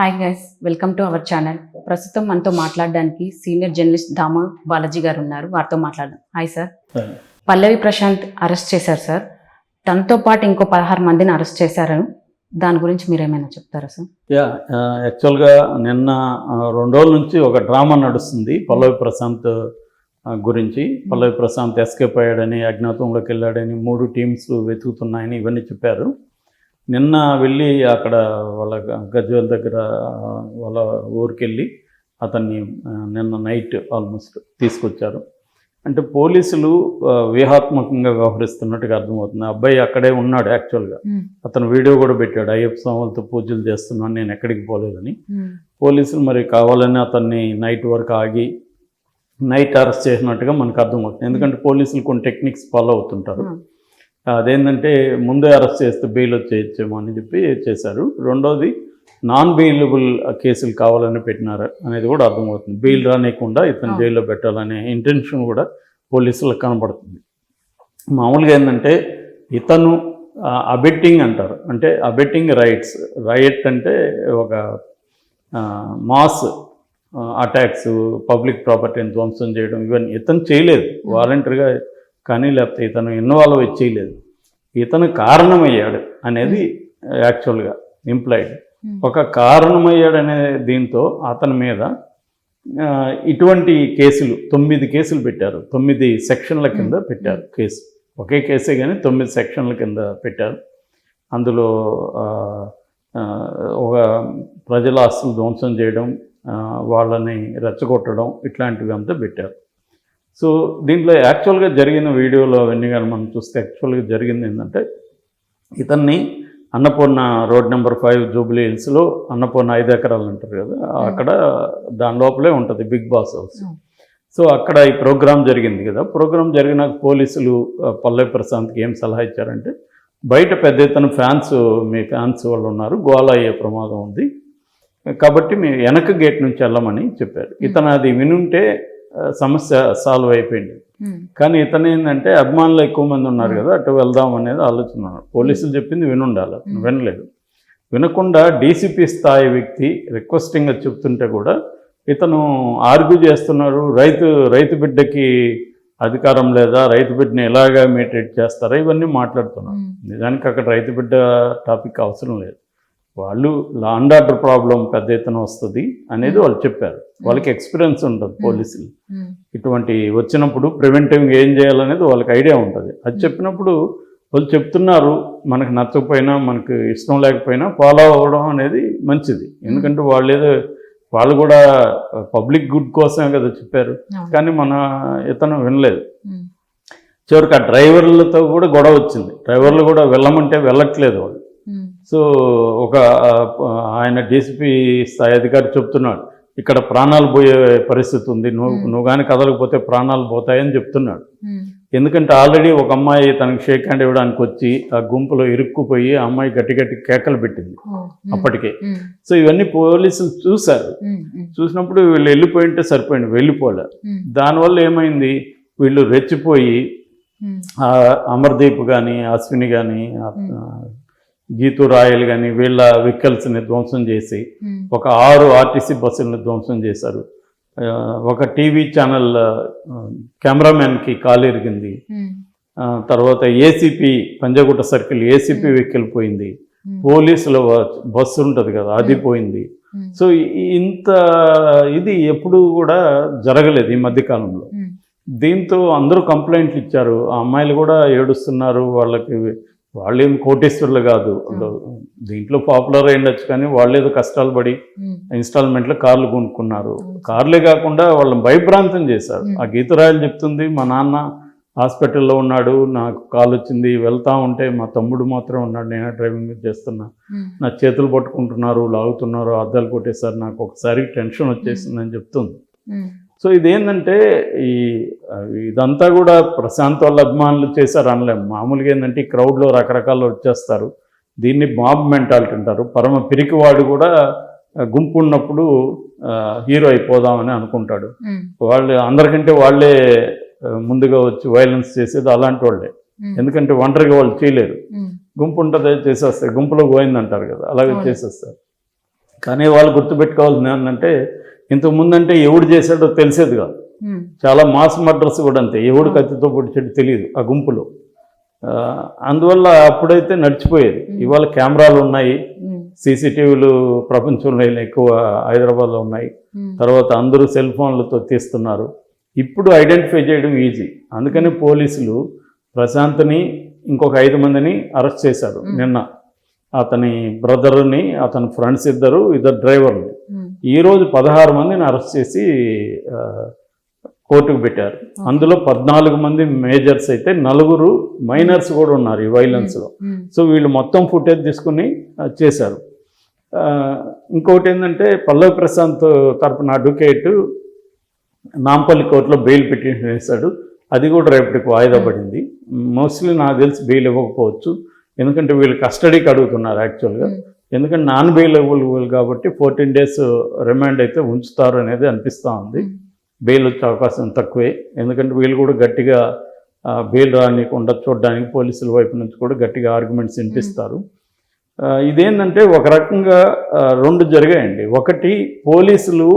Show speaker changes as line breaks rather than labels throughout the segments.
Hi guys welcome to our channel ప్రస్తుతం మనతో మాట్లాడడానికి సీనియర్ జర్నలిస్ట్ దామ బాలాజీ గారు ఉన్నారు. వారితో మాట్లాడదాం. Hi sir Pallavi Prashanth arrest చేశారు సార్ తనతో పాటు ఇంకో పదహారు మందిని అరెస్ట్ చేశారు. దాని గురించి మీరు ఏమైనా చెప్తారా సార్
యా యాక్చువల్గా నిన్న రెండు రోజుల నుంచి ఒక డ్రామా నడుస్తుంది పల్లవి ప్రశాంత్ గురించి. పల్లవి ప్రశాంత్ ఎస్కేప్ అయ్యాడని అజ్ఞాతంలోకి వెళ్ళాడని మూడు టీమ్స్ వెతుకుతున్నాయని ఇవన్నీ చెప్పారు. నిన్న వెళ్ళి అక్కడ వాళ్ళ గజ్వేల్ దగ్గర వాళ్ళ ఊరికి వెళ్ళి అతన్ని నిన్న నైట్ ఆల్మోస్ట్ తీసుకొచ్చారు. అంటే పోలీసులు వ్యూహాత్మకంగా వ్యవహరిస్తున్నట్టుగా అర్థమవుతుంది. అబ్బాయి అక్కడే ఉన్నాడు యాక్చువల్గా. అతను వీడియో కూడా పెట్టాడు. అయ్యప్ప స్వాములతో పూజలు చేస్తున్నాను నేను ఎక్కడికి పోలేదని. పోలీసులు మరి కావాలని అతన్ని నైట్ వరకు ఆగి నైట్ అరెస్ట్ చేసినట్టుగా మనకు అర్థమవుతుంది. ఎందుకంటే పోలీసులు కొన్ని టెక్నిక్స్ ఫాలో అవుతుంటారు. అదేంటంటే ముందే అరెస్ట్ చేస్తే బెయిల్ వచ్చేయచ్చేమో అని చెప్పి చేశారు. రెండోది నాన్ బెయిలబుల్ కేసులు కావాలని పెట్టినారు అనేది కూడా అర్థమవుతుంది. బెయిల్ రానియకుండా ఇతను. జైల్లో పెట్టాలనే ఇంటెన్షన్ కూడా పోలీసులకు కనబడుతుంది. మామూలుగా ఏంటంటే ఇతను అబెట్టింగ్ అంటారు. అంటే అబెట్టింగ్ రైట్స్ రైట్ అంటే ఒక మాస్ అటాక్స్ పబ్లిక్ ప్రాపర్టీని ధ్వంసం చేయడం ఇవన్నీ ఇతను చేయలేదు. వాలంటరీగా కానీ లేకపోతే ఇతను ఇన్వాల్వ్ చేయలేదు. ఇతను కారణమయ్యాడు అనేది యాక్చువల్గా ఇంప్లాయిడ్. ఒక కారణమయ్యాడనే దీంతో అతని మీద ఇటువంటి కేసులు తొమ్మిది కేసులు పెట్టారు. తొమ్మిది సెక్షన్ల కింద పెట్టారు కేసు. ఒకే కేసే కానీ తొమ్మిది సెక్షన్ల కింద పెట్టారు. అందులో ఒక ప్రజల ఆస్తులు ధ్వంసం చేయడం వాళ్ళని రెచ్చగొట్టడం ఇట్లాంటివి అంతా పెట్టారు. సో దీంట్లో యాక్చువల్గా జరిగిన వీడియోలో అవన్నీ కానీ మనం చూస్తే యాక్చువల్గా జరిగింది ఏంటంటే ఇతన్ని Annapurna road number five Jubilee హిల్స్లో అన్నపూర్ణ ఐదు ఎకరాలు అంటారు కదా అక్కడ దాని లోపలే ఉంటుంది బిగ్ బాస్ హౌస్. సో అక్కడ ఈ ప్రోగ్రామ్ జరిగింది కదా ప్రోగ్రామ్ జరిగిన పోలీసులు ఆ, పల్లవి ప్రశాంత్కి ఏం సలహా ఇచ్చారంటే బయట పెద్ద ఎత్తున ఫ్యాన్స్ మీ ఫ్యాన్స్ వాళ్ళు ఉన్నారు గోల అయ్యే ప్రమాదం ఉంది కాబట్టి మీ వెనక గేట్ నుంచి వెళ్ళమని చెప్పారు. ఇతను అది వినుంటే సమస్య సాల్వ్ అయిపోయింది. కానీ ఇతను ఏంటంటే అభిమానులు ఎక్కువ మంది ఉన్నారు కదా అటు వెళ్దాం అనేది ఆలోచన ఉన్నారు. పోలీసులు చెప్పింది వినుండాలి. వినలేదు. వినకుండా డీసీపీ స్థాయి వ్యక్తి రిక్వెస్టింగ్గా చెప్తుంటే కూడా ఇతను ఆర్గ్యూ చేస్తున్నారు రైతు రైతు బిడ్డకి అధికారం లేదా రైతు బిడ్డని ఎలాగా మీ ట్రీట్ చేస్తారా? ఇవన్నీ మాట్లాడుతున్నారు నిజానికి అక్కడ రైతు బిడ్డ టాపిక్ అవసరం లేదు. వాళ్ళు లా అండ్ ఆర్డర్ ప్రాబ్లం పెద్ద ఎత్తున వస్తుంది అనేది వాళ్ళు చెప్పారు. వాళ్ళకి ఎక్స్పీరియన్స్ ఉంటుంది పోలీసులు. ఇటువంటి వచ్చినప్పుడు ప్రివెంటివ్గా ఏం చేయాలనేది వాళ్ళకి ఐడియా ఉంటుంది. అది చెప్పినప్పుడు వాళ్ళు చెప్తున్నారు మనకు నచ్చకపోయినా మనకు ఇష్టం లేకపోయినా ఫాలో అవ్వడం అనేది మంచిది. ఎందుకంటే వాళ్ళు ఏదో వాళ్ళు కూడా పబ్లిక్ గుడ్ కోసమే కదా చెప్పారు. కానీ మన ఇతను వినలేదు. చివరికి ఆ డ్రైవర్లతో కూడా గొడవ వచ్చింది. డ్రైవర్లు కూడా వెళ్ళమంటే వెళ్ళట్లేదు వాళ్ళు. సో ఒక ఆయన డీసీపీ స్థాయి అధికారి చెప్తున్నాడు ఇక్కడ ప్రాణాలు పోయే పరిస్థితి ఉంది నువ్వు. నువ్వు కానీ కదలకపోతే ప్రాణాలు పోతాయని చెప్తున్నాడు. ఎందుకంటే ఆల్రెడీ ఒక అమ్మాయి తనకి షేక్ హ్యాండ్ ఇవ్వడానికి వచ్చి ఆ గుంపులో ఇరుక్కుపోయి ఆ అమ్మాయి గట్టి గట్టి కేకలు పెట్టింది అప్పటికే. సో ఇవన్నీ పోలీసులు చూశారు. చూసినప్పుడు వీళ్ళు వెళ్ళిపోయింటే సరిపోయింది వెళ్ళిపోలే. దానివల్ల ఏమైంది? వీళ్ళు రెచ్చిపోయి ఆ అమర్దీప్ కానీ అశ్విని కానీ గీతు రాయల్ కానీ వీళ్ళ వెహికల్స్ని ధ్వంసం చేసి ఒక ఆరు ఆర్టీసీ బస్సులను ధ్వంసం చేశారు. ఒక టీవీ ఛానల్ కెమెరామెన్కి కాలు ఇరిగింది. ఆ, తర్వాత ACP Panjagutta circle ACP vehicle పోయింది. పోలీసుల బస్సు ఉంటుంది కదా అది పోయింది. సో ఇంత ఇది ఎప్పుడు కూడా జరగలేదు ఈ మధ్యకాలంలో. దీంతో అందరూ కంప్లైంట్లు ఇచ్చారు. ఆ అమ్మాయిలు కూడా ఏడుస్తున్నారు వాళ్ళకి వాళ్ళు ఏం కోటేశ్వర్లు కాదు. దీంట్లో పాపులర్ అయ్యిండొచ్చు కానీ వాళ్ళు ఏదో కష్టాలు పడి ఇన్స్టాల్మెంట్లో కార్లు కొనుక్కున్నారు. కార్లే కాకుండా వాళ్ళని భయభ్రాంతం చేశారు. ఆ గీతరాయలు చెప్తుంది మా నాన్న హాస్పిటల్లో ఉన్నాడు నాకు కాల్ వచ్చింది వెళ్తా ఉంటే మా తమ్ముడు మాత్రం ఉన్నాడు నేనే డ్రైవింగ్ చేస్తున్నా. నా చేతులు పట్టుకుంటున్నారు లాగుతున్నారు అద్దాలు కొట్టేశారు నాకు ఒకసారి టెన్షన్ వచ్చేసిందని చెప్తుంది. సో ఇదేంటంటే ఈ ఇదంతా కూడా ప్రశాంత్ వాళ్ళ అభిమానులు చేశారు అనలేము మామూలుగా ఏంటంటే ఈ క్రౌడ్లో రకరకాలు వచ్చేస్తారు. దీన్ని మాబ్ మెంటాలిటీ అంటారు. పరమ పిరికివాడు కూడా గుంపు ఉన్నప్పుడు హీరో అయిపోదామని అనుకుంటాడు. వాళ్ళు అందరికంటే వాళ్ళే ముందుగా వచ్చి వైలెన్స్ చేసేది అలాంటి వాళ్ళే. ఎందుకంటే ఒంటరిగా వాళ్ళు చేయలేరు. గుంపు ఉంటుంది చేసేస్తారు గుంపులో పోయిందంటారు కదా అలాగే. చేసేస్తారు. కానీ వాళ్ళు గుర్తుపెట్టుకోవాల్సింది ఏంటంటే ఇంతకు ముందంటే ఎవడు చేశాడో తెలిసేది కాదు. చాలా మాస్ మర్డర్స్ కూడా అంతే. ఎవడు కత్తితో పొడిచాడు తెలియదు ఆ గుంపులో. అందువల్ల అప్పుడైతే నడిచిపోయేది. ఇవాళ కెమెరాలు ఉన్నాయి. సీసీటీవీలు ప్రపంచంలో ఎక్కువ హైదరాబాద్లో ఉన్నాయి. తర్వాత అందరూ సెల్ ఫోన్లతో తీస్తున్నారు. ఇప్పుడు ఐడెంటిఫై చేయడం ఈజీ. అందుకని పోలీసులు ప్రశాంత్ని ఇంకొక ఐదు మందిని అరెస్ట్ చేశారు నిన్న. అతని బ్రదర్ని అతని ఫ్రెండ్స్ ఇద్దరు ఇద్దరు డ్రైవర్ని.
ఉమ్,
ఈరోజు పదహారు మందిని అరెస్ట్ చేసి కోర్టుకు పెట్టారు. అందులో పద్నాలుగు మంది మేజర్స్ అయితే నలుగురు మైనర్స్ కూడా ఉన్నారు ఈ వైలెన్స్లో. సో వీళ్ళు మొత్తం ఫుటేజ్ తీసుకుని చేశారు. ఇంకొకటి ఏంటంటే పల్లవి ప్రశాంత్ తరపున అడ్వకేట్ నాంపల్లి కోర్టులో బెయిల్ పిటిషన్ వేశాడు. అది కూడా రేపటికి వాయిదా పడింది. మోస్ట్లీ నాకు తెలిసి బెయిల్ ఇవ్వకపోవచ్చు. ఎందుకంటే వీళ్ళు కస్టడీకి అడుగుతున్నారు యాక్చువల్గా. ఎందుకంటే నాన్ బెయిల్ అవైలబుల్ కాబట్టి ఫోర్టీన్ డేస్ రిమాండ్ అయితే ఉంచుతారు అనేది అనిపిస్తూ ఉంది. బెయిల్ వచ్చే అవకాశం తక్కువే. ఎందుకంటే వీళ్ళు కూడా గట్టిగా బెయిల్ రానికుండా చూడడానికి పోలీసుల వైపు నుంచి కూడా గట్టిగా ఆర్గ్యుమెంట్స్ వినిపిస్తారు. ఇదేంటంటే ఒక రకంగా రెండు జరిగాయండి. ఒకటి పోలీసులు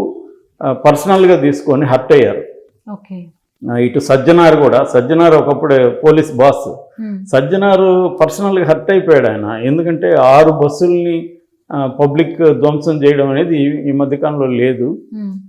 పర్సనల్గా తీసుకొని హర్ట్ అయ్యారు.
ఓకే.
ఇటు సజ్జనార్ కూడా సజ్జనార్ ఒకప్పుడు పోలీస్ బాస్. సజ్జనారు పర్సనల్గా హర్ట్ అయిపోయాడు ఆయన. ఎందుకంటే ఆరు బస్సుల్ని పబ్లిక్ ధ్వంసం చేయడం అనేది ఈ- మధ్యకాలంలో లేదు.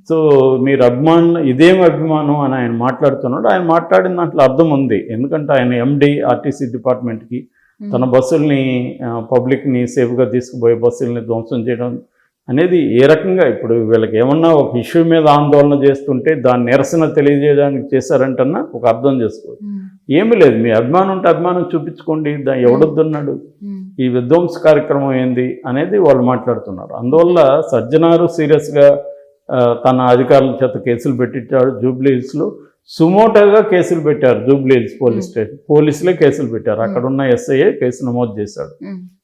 సో మీరు అభిమానం ఇదేం అభిమానం అని ఆయన మాట్లాడుతున్నాడు. ఆయన మాట్లాడిన దాంట్లో అర్థం ఉంది. ఎందుకంటే ఆయన ఎండి ఆర్టీసీ డిపార్ట్మెంట్కి తన బస్సుల్ని పబ్లిక్ని సేఫ్గా తీసుకుపోయే బస్సుల్ని ధ్వంసం చేయడం అనేది ఏ రకంగా ఇప్పుడు వీళ్ళకి ఏమన్నా ఒక ఇష్యూ మీద ఆందోళన చేస్తుంటే దాని నిరసన తెలియజేయడానికి చేశారంటన్నా ఒక అర్థం చేసుకోవచ్చు. ఏమీ లేదు మీ అభిమానం ఉంటే అభిమానం చూపించుకోండి దా ఎవడొద్దున్నాడు? ఈ విధ్వంస కార్యక్రమం ఏంది అనేది వాళ్ళు మాట్లాడుతున్నారు. అందువల్ల సజ్జనారు సీరియస్గా తన అధికారుల చేత కేసులు పెట్టించాడు జూబ్లీ హిల్స్లో సుమోటోగా కేసులు పెట్టారు జూబ్లీ హిల్స్ పోలీస్ స్టేషన్. పోలీసులే కేసులు పెట్టారు. అక్కడ ఉన్న ఎస్ఐఏ కేసు నమోదు చేశాడు.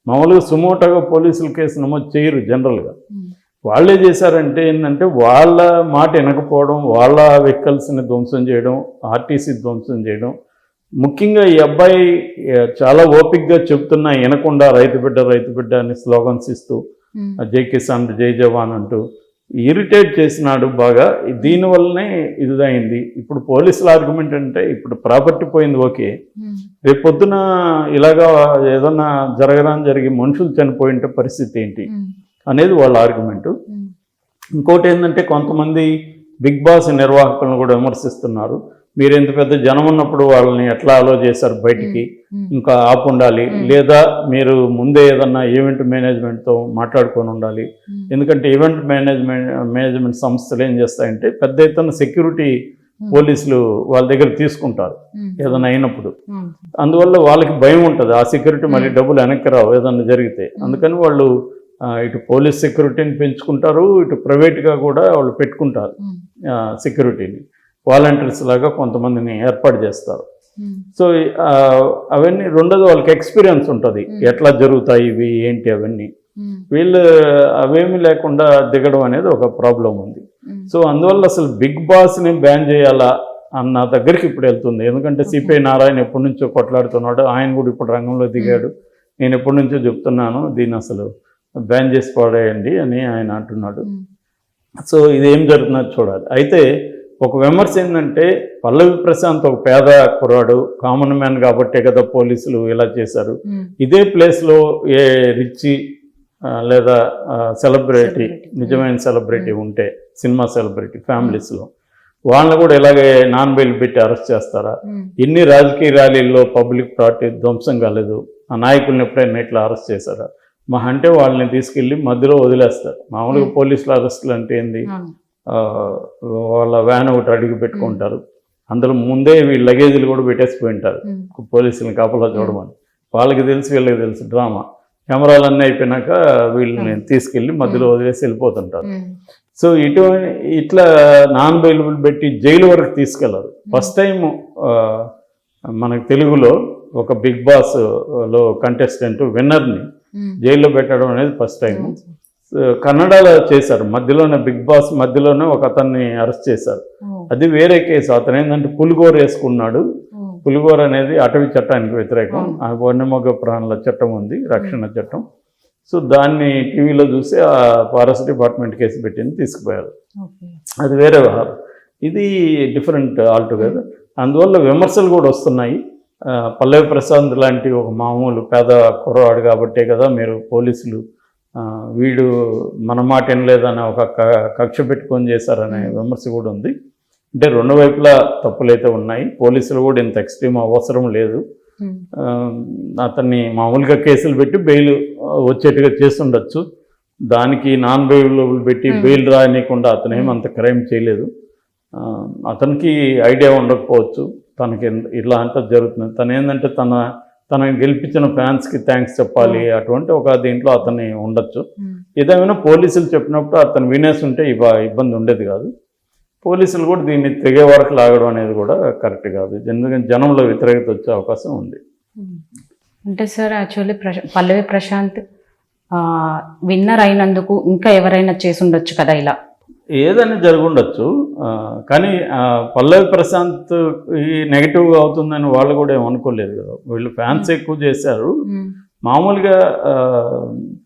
మామూలుగా సుమోటోగా పోలీసులు కేసు నమోదు చేయరు జనరల్గా. వాళ్ళే చేశారంటే ఏంటంటే వాళ్ళ మాట వినకపోవడం వాళ్ళ వెహికల్స్ని ధ్వంసం చేయడం ఆర్టీసీ ధ్వంసం చేయడం. ముఖ్యంగా ఈ అబ్బాయి చాలా ఓపిక్గా చెప్తున్నా వినకుండా రైతు బిడ్డ రైతు బిడ్డ అని స్లోగన్స్ ఇస్తూ జై కిసాన్ జై జవాన్ అంటూ ఇరిటేట్ చేసినాడు బాగా. దీనివల్లనే ఇదైంది ఇప్పుడు పోలీసుల ఆర్గ్యుమెంట్ అంటే ఇప్పుడు ప్రాపర్టీ పోయింది ఓకే.
ఉమ్,
రేపు పొద్దున ఇలాగా ఏదన్నా జరగడం జరిగి మనుషులు చనిపోయింటే పరిస్థితి ఏంటి అనేది వాళ్ళ ఆర్గ్యుమెంటు ఇంకోటి ఏంటంటే కొంతమంది బిగ్ బాస్ నిర్వాహకులను కూడా విమర్శిస్తున్నారు. మీరు ఇంత పెద్ద జనం ఉన్నప్పుడు వాళ్ళని ఎట్లా అలో చేశారు బయటికి? ఇంకా ఆపు ఉండాలి. లేదా మీరు ముందే ఏదన్నా ఈవెంట్ మేనేజ్మెంట్తో మాట్లాడుకొని ఉండాలి. ఎందుకంటే ఈవెంట్ మేనేజ్మెంట్ మేనేజ్మెంట్ సంస్థలు ఏం చేస్తాయంటే పెద్ద ఎత్తున సెక్యూరిటీ పోలీసులు వాళ్ళ దగ్గర తీసుకుంటారు ఏదైనా అయినప్పుడు. అందువల్ల వాళ్ళకి భయం ఉంటుంది. ఆ సెక్యూరిటీ మళ్ళీ డబ్బులు వెనక్కి రావు ఏదన్నా జరిగితే. అందుకని వాళ్ళు ఇటు పోలీస్ సెక్యూరిటీని పెంచుకుంటారు ఇటు ప్రైవేట్గా కూడా వాళ్ళు పెట్టుకుంటారు. సెక్యూరిటీని వాలంటీర్స్ లాగా కొంతమందిని ఏర్పాటు చేస్తారు. సో ఆ, అవన్నీ రెండోది వాళ్ళకి ఎక్స్పీరియన్స్ ఉంటుంది. ఎట్లా జరుగుతాయి ఇవి ఏంటి అవన్నీ.
ఉమ్,
వీళ్ళు అవేమి లేకుండా దిగడం అనేది ఒక ప్రాబ్లం ఉంది. సో అందువల్ల అసలు బిగ్ బాస్ని బ్యాన్ చేయాలా అన్న దగ్గరికి ఇప్పుడు వెళ్తుంది. ఎందుకంటే సిపిఐ నారాయణ ఎప్పటి నుంచో కొట్లాడుతున్నాడు. ఆయన కూడా ఇప్పుడు రంగంలో దిగాడు. నేను ఎప్పటి నుంచో చెప్తున్నాను దీన్ని అసలు బ్యాన్ చేసి పడేయండి అని ఆయన అంటున్నాడు. సో ఇది ఏం జరుగుతుందో చూడాలి. అయితే ఒక విమర్శ ఏంటంటే పల్లవి ప్రశాంత్ ఒక పేద కుర్రాడు కామన్ మ్యాన్ కాబట్టే కదా పోలీసులు ఇలా చేశారు. ఇదే ప్లేస్లో ఏ రిచి లేదా సెలబ్రిటీ. నిజమైన సెలబ్రిటీ ఉంటే సినిమా సెలబ్రిటీ ఫ్యామిలీస్లో వాళ్ళని కూడా ఇలాగే నాన్ బెయిల్ పెట్టి అరెస్ట్ చేస్తారా? ఎన్ని రాజకీయ ర్యాలీల్లో పబ్లిక్ ప్రాపర్టీ ధ్వంసం కాలేదు. ఆ నాయకుల్ని ఎప్పుడైనా ఇట్లా అరెస్ట్ చేశారా? మా అంటే వాళ్ళని తీసుకెళ్ళి మధ్యలో వదిలేస్తారు. మామూలుగా పోలీసులు అరెస్టులు అంటే ఏంది? వాళ్ళ వ్యాన్ ఒకటి అడిగి పెట్టుకుంటారు. అందులో ముందే వీళ్ళ లగేజీలు కూడా పెట్టేసిపోయి ఉంటారు. పోలీసులను కాపలా చూడమని. వాళ్ళకి తెలుసు వీళ్ళకి తెలుసు డ్రామా. కెమెరాలు అన్నీ అయిపోయినాక వీళ్ళని తీసుకెళ్ళి మధ్యలో వదిలేసి వెళ్ళిపోతుంటారు. సో ఇటు ఇట్లా నాన్ బెయిలబుల్ పెట్టి జైలు వరకు తీసుకెళ్ళరు. ఫస్ట్ టైం మనకు తెలుగులో ఒక బిగ్ బాస్లో కంటెస్టెంట్ విన్నర్ని జైల్లో పెట్టడం అనేది ఫస్ట్ టైం. కన్నడలో చేశారు. మధ్యలోనే బిగ్ బాస్ మధ్యలోనే ఒక అతన్ని అరెస్ట్ చేశారు. అది వేరే కేసు. అతను ఏంటంటే పులిగోర వేసుకున్నాడు. పులిగోర అనేది అటవీ చట్టానికి వ్యతిరేకం. ఆ వన్యమొగ ప్రాణుల చట్టం ఉంది రక్షణ చట్టం. సో దాన్ని టీవీలో చూసి ఆ ఫారెస్ట్ డిపార్ట్మెంట్ కేసు పెట్టింది తీసుకుపోయారు. అది వేరే వ్యవహారం. ఇది డిఫరెంట్ ఆల్టుగెదర్ అందువల్ల విమర్శలు కూడా వస్తున్నాయి. పల్లవి ప్రశాంత్ లాంటి ఒక మామూలు పేద కుర్రవాడు కాబట్టే కదా మీరు పోలీసులు వీడు మన మాట వినలేదని ఒక కక్ష పెట్టుకొని చేశారనే విమర్శ కూడా ఉంది. అంటే రెండు వైపులా తప్పులైతే ఉన్నాయి. పోలీసులు కూడా ఇంత ఎక్స్ట్రీమ్ అవసరం లేదు. అతన్ని మామూలుగా కేసులు పెట్టి బెయిల్ వచ్చేట్టుగా చేస్తుండొచ్చు. దానికి నాన్ బెయిలబుల్ పెట్టి. బెయిల్ రానియకుండా అతను ఏం అంత క్రైమ్ చేయలేదు. అతనికి ఐడియా ఉండకపోవచ్చు. తనకి ఇలా అంతా జరుగుతుంది. తను ఏంటంటే తన తనని గెలిపించిన ఫ్యాన్స్కి థ్యాంక్స్ చెప్పాలి అటువంటి ఒక దీంట్లో అతన్ని ఉండొచ్చు. ఏదేమైనా పోలీసులు చెప్పినప్పుడు అతను వినేసి ఉంటే ఇబ్బంది ఉండేది కాదు. పోలీసులు కూడా దీన్ని తెగే వరకు లాగడం అనేది కూడా కరెక్ట్ కాదు. ఎందుకంటే జనంలో వ్యతిరేకత వచ్చే అవకాశం ఉంది.
అంటే sir actually Pallavi Prashanth winner అయినందుకు ఇంకా ఎవరైనా చేసి ఉండొచ్చు కదా ఇలా?
ఏదైనా జరుగుండొచ్చు. కానీ పల్లవి ప్రశాంత్ ఈ నెగిటివ్ అవుతుందని వాళ్ళు కూడా ఏం అనుకోలేదు కదా. వీళ్ళు ఫ్యాన్స్ ఎక్కువ చేశారు. మామూలుగా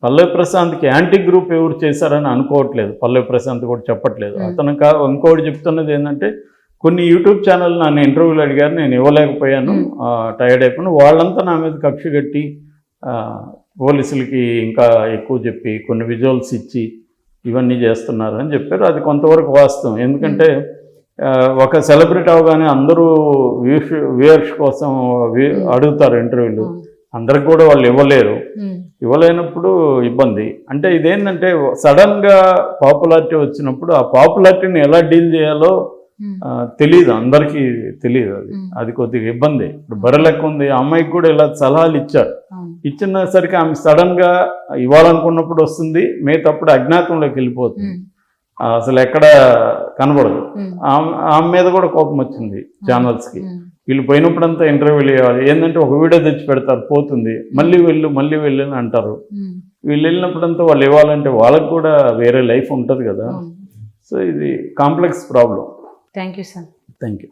పల్లవి ప్రశాంత్కి యాంటీ గ్రూప్ ఎవరు చేశారని అనుకోవట్లేదు. పల్లవి ప్రశాంత్ కూడా చెప్పట్లేదు. అతను కా ఇంకోటి చెప్తున్నది ఏంటంటే కొన్ని యూట్యూబ్ ఛానల్ నన్ను ఇంటర్వ్యూలు అడిగారు నేను ఇవ్వలేకపోయాను. టైర్డ్ అయిపోయాను. వాళ్ళంతా నా మీద కక్ష కట్టి పోలీసులకి ఇంకా ఎక్కువ చెప్పి కొన్ని విజువల్స్ ఇచ్చి ఇవన్నీ చేస్తున్నారు అని చెప్పారు. అది కొంతవరకు వాస్తవం. ఎందుకంటే ఒక సెలబ్రిటీ అవగానే అందరూ వ్యూస్ వ్యూయర్స్ కోసం అడుగుతారు ఇంటర్వ్యూలు. అందరికి కూడా వాళ్ళు ఇవ్వలేరు. ఇవ్వలేనప్పుడు ఇబ్బంది. అంటే ఇదేంటంటే సడన్గా పాపులారిటీ వచ్చినప్పుడు ఆ పాపులారిటీని ఎలా డీల్ చేయాలో తెలియదు అందరికీ తెలియదు అది. అది కొద్దిగా ఇబ్బంది. ఇప్పుడు బర్రెలెక్క ఉంది. ఆ అమ్మాయికి కూడా ఇలా సలహాలు ఇచ్చారు. ఇచ్చిన సరికి ఆమె సడన్గా ఇవ్వాలనుకున్నప్పుడు వస్తుంది మిగతాప్పుడు అజ్ఞాతంలోకి వెళ్ళిపోతుంది. అసలు ఎక్కడ కనబడదు. ఆమె ఆమె మీద కూడా కోపం వచ్చింది ఛానల్స్కి. వీళ్ళు పోయినప్పుడంతా ఇంటర్వ్యూలు ఇవ్వాలి ఏంటంటే ఒక వీడియో తెచ్చి పెడతారు పోతుంది. మళ్ళీ వెళ్ళు మళ్ళీ వెళ్ళు అని అంటారు. వీళ్ళు వెళ్ళినప్పుడంతా వాళ్ళు ఇవ్వాలంటే వాళ్ళకి కూడా వేరే లైఫ్ ఉంటుంది కదా. సో ఇది complex problem
thank you sir.
Thank you.